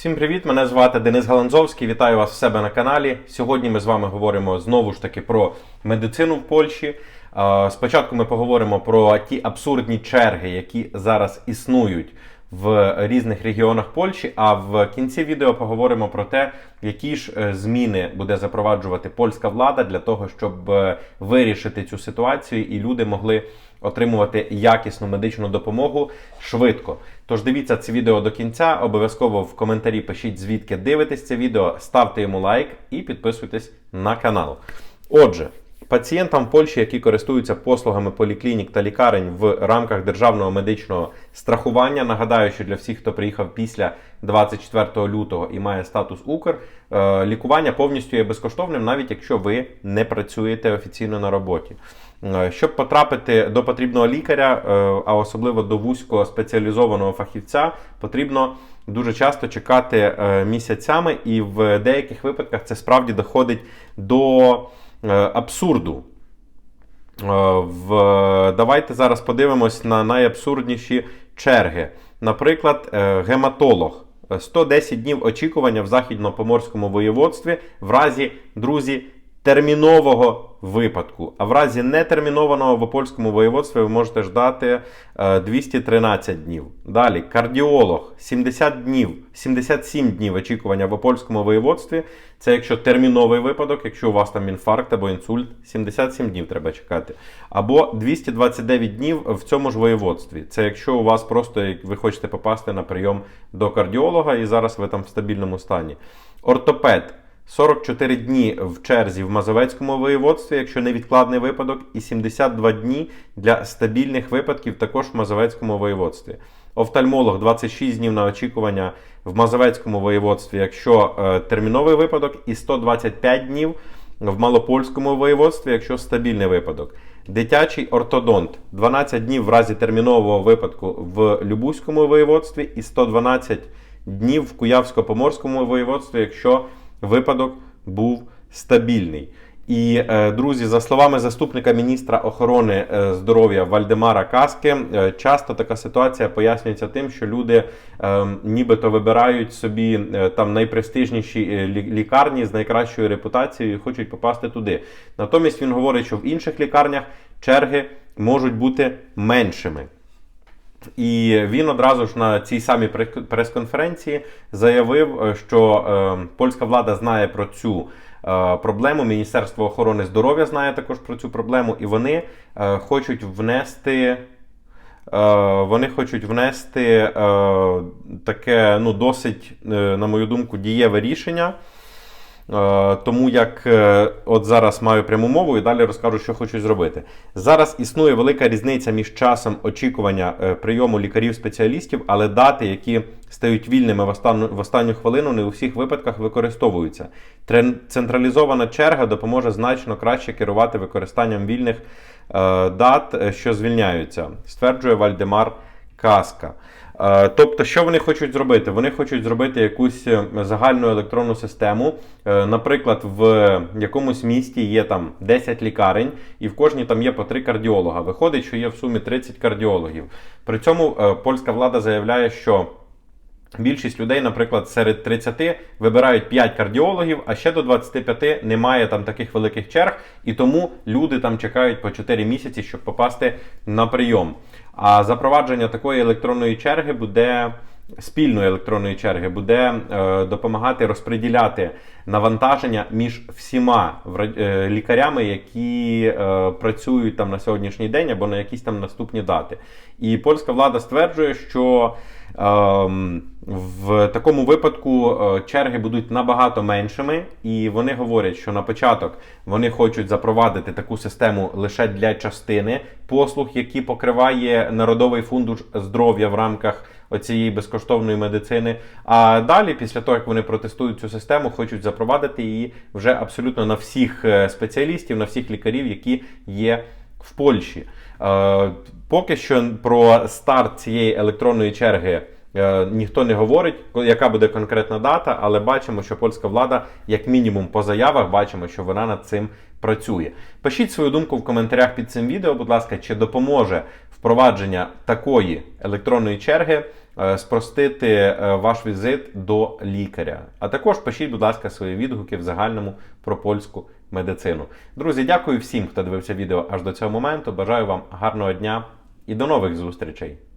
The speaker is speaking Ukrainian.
Всім привіт! Мене звати Денис Галанзовський. Вітаю вас в себе на каналі. Сьогодні ми з вами говоримо знову ж таки про медицину в Польщі. Спочатку ми поговоримо про ті абсурдні черги, які зараз існують в різних регіонах Польщі. А в кінці відео поговоримо про те, які ж е, зміни буде запроваджувати польська влада для того, щоб е, вирішити цю ситуацію, і люди могли отримувати якісну медичну допомогу швидко. Тож дивіться це відео до кінця. Обов'язково в коментарі пишіть, звідки дивитесь це відео, ставте йому лайк і підписуйтесь на канал. Отже. Пацієнтам в Польщі, які користуються послугами поліклінік та лікарень в рамках державного медичного страхування, нагадаю, що для всіх, хто приїхав після 24 лютого і має статус Укр, е, лікування повністю є безкоштовним, навіть якщо ви не працюєте офіційно на роботі. Е, Щоб потрапити до потрібного лікаря, е, а особливо до вузького спеціалізованого фахівця, потрібно дуже часто чекати місяцями, і в деяких випадках це справді доходить до абсурду. Е, В, давайте зараз подивимось на найабсурдніші черги. Наприклад, е, гематолог. 110 днів очікування в західно-поморському воєводстві в разі, друзі, термінового випадку. А в разі нетермінованого в опольському воєводстві ви можете ждати е, 213 днів. Далі, кардіолог 70 днів, 77 днів очікування в опольському воєводстві. Це якщо терміновий випадок, якщо у вас там інфаркт або інсульт, 77 днів треба чекати. Або 229 днів в цьому ж воєводстві. Це якщо у вас просто ви хочете попасти на прийом до кардіолога і зараз ви там в стабільному стані. Ортопед. 44 дні в черзі в Мазовецькому воєводстві, якщо невідкладний випадок, і 72 дні для стабільних випадків також в Мазовецькому воєводстві. Офтальмолог 26 днів на очікування в Мазовецькому воєводстві, якщо е, терміновий випадок, і 125 днів в Малопольському воєводстві, якщо стабільний випадок. Дитячий ортодонт 12 днів в разі термінового випадку в Любузькому воєводстві і 112 днів в Куявсько-Поморському воєводстві, якщо випадок був стабільний. І, е, друзі, за словами заступника міністра охорони е, здоров'я Вальдемара Каски, е, часто така ситуація пояснюється тим, що люди нібито вибирають собі там найпрестижніші лікарні з найкращою репутацією і хочуть попасти туди. Натомість він говорить, що в інших лікарнях черги можуть бути меншими. І він одразу ж на цій самій прес- прес-конференції заявив, е, що е, польська влада знає про цю е, проблему. Міністерство охорони здоров'я знає також про цю проблему, і вони хочуть внести. Вони хочуть внести таке, ну, досить, на мою думку, дієве рішення. Е, Тому як е, от зараз маю пряму мову і далі розкажу, що хочу зробити. Зараз існує велика різниця між часом очікування е, прийому лікарів-спеціалістів, але дати, які стають вільними в останню, в останню хвилину, не у всіх випадках використовуються. Централізована черга допоможе значно краще керувати використанням вільних дат, що звільняються, стверджує Вальдемар Каска. Е, Тобто, що вони хочуть зробити? Вони хочуть зробити якусь е, загальну електронну систему. Е, Наприклад, в якомусь місті є там 10 лікарень, і в кожній там є по 3 кардіолога. Виходить, що є в сумі 30 кардіологів. При цьому польська влада заявляє, що Більшість людей, наприклад, серед 30 вибирають 5 кардіологів, а ще до 25 немає там таких великих черг, і тому люди там чекають по 4 місяці, щоб попасти на прийом. А запровадження такої електронної черги буде. Спільної електронної черги буде е, допомагати розподіляти навантаження між всіма е, лікарями, які е, працюють там на сьогоднішній день або на якісь там наступні дати. І польська влада стверджує, що Ем, В такому випадку черги будуть набагато меншими, і вони говорять, що на початок вони хочуть запровадити таку систему лише для частини послуг, які покриває Народовий фонд здоров'я в рамках оцієї безкоштовної медицини. А далі, після того як вони протестують цю систему, хочуть запровадити її вже абсолютно на всіх е, спеціалістів, на всіх лікарів, які є в Польщі. Е, Поки що про старт цієї електронної черги ніхто не говорить, яка буде конкретна дата, але бачимо, що польська влада, як мінімум по заявах, бачимо, що вона над цим працює. Пишіть свою думку в коментарях під цим відео, будь ласка, чи допоможе впровадження такої електронної черги е, спростити е, ваш візит до лікаря. А також пишіть, будь ласка, свої відгуки в загальному про польську медицину. Друзі, дякую всім, хто дивився відео аж до цього моменту. Бажаю вам гарного дня і до нових зустрічей!